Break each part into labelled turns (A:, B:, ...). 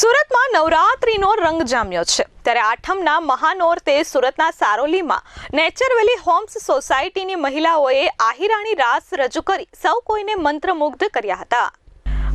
A: સુરતમાં નવરાત્રીનો રંગ જામ્યો છે. ત્યારે આઠમના મહાનોરતે સુરતના સારોલીમાં નેચર હોમ્સ સોસાયટીની મહિલાઓએ આહિરાણી રાસ રજૂ કરી. સૌ કોઈને મંત્રમુગ્ધ કર્યા હતા.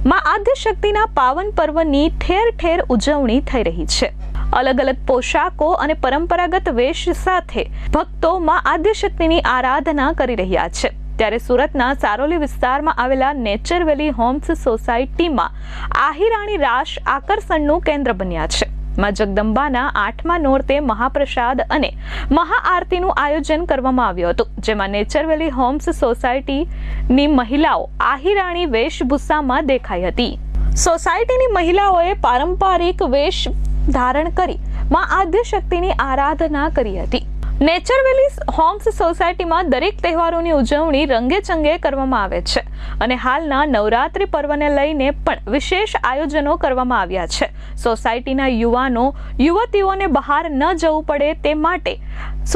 A: માં આદ્યશક્તિના પાવન પર્વની ઠેર ઠેર ઉજવણી થઈ રહી છે. અલગ અલગ પોશાકો અને પરંપરાગત વેશ સાથે ભક્તો માં આદ્યશક્તિની આરાધના કરી રહ્યા છે. ત્યારે સુરતના સારોલી વિસ્તારમાં આવેલા નેચર વેલી હોમ્સ સોસાયટીમાં આહિરાણી રાશ આકર્ષણનું કેન્દ્ર બન્યા છે. માં જગદંબાના આઠમા નોરતે મહાપ્રસાદ અને મહાઆરતીનું આયોજન કરવામાં આવ્યું હતું, જેમાં નેચર વેલી હોમ્સ સોસાયટીની મહિલાઓ આહિરાણી વેશભૂષામાં દેખાઈ હતી. સોસાયટીની મહિલાઓએ પારંપરિક વેશ ધારણ કરી માં આદ્ય શક્તિની આરાધના કરી હતી. નેચર વેલીસ હોમ્સ સોસાયટીમાં દરેક તહેવારોની ઉજવણી રંગે ચંગે કરવામાં આવે છે. અને હાલના નવરાત્રિ પર્વને લઈને પણ વિશેષ આયોજનો કરવામાં આવ્યા છે. સોસાયટીના યુવાનો, યુવતીઓને બહાર ન જવું પડે તે માટે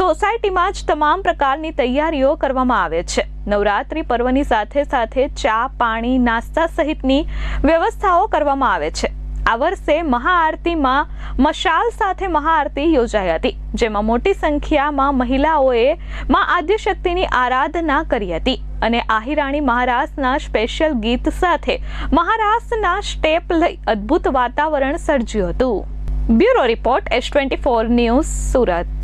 A: સોસાયટીમાં જ તમામ પ્રકારની તૈયારીઓ કરવામાં આવે છે. નવરાત્રિ પર્વની સાથે સાથે ચા, પાણી, નાસ્તા સહિતની વ્યવસ્થાઓ કરવામાં આવે છે. આ વર્ષે મહાઆરતીમાં મશાલ સાથે મહાઆરતી યોજાઈ હતી, જેમાં મોટી સંખ્યામાં મહિલાઓએ માં આદ્યશક્તિની આરાધના કરી હતી અને આહિરાણી મહારાષ્ટ્રના સ્પેશિયલ ગીત સાથે મહારાષ્ટ્રના સ્ટેપ લઈ અદ્ભુત વાતાવરણ સર્જ્યું હતું. Bureau report S twenty four news Surat.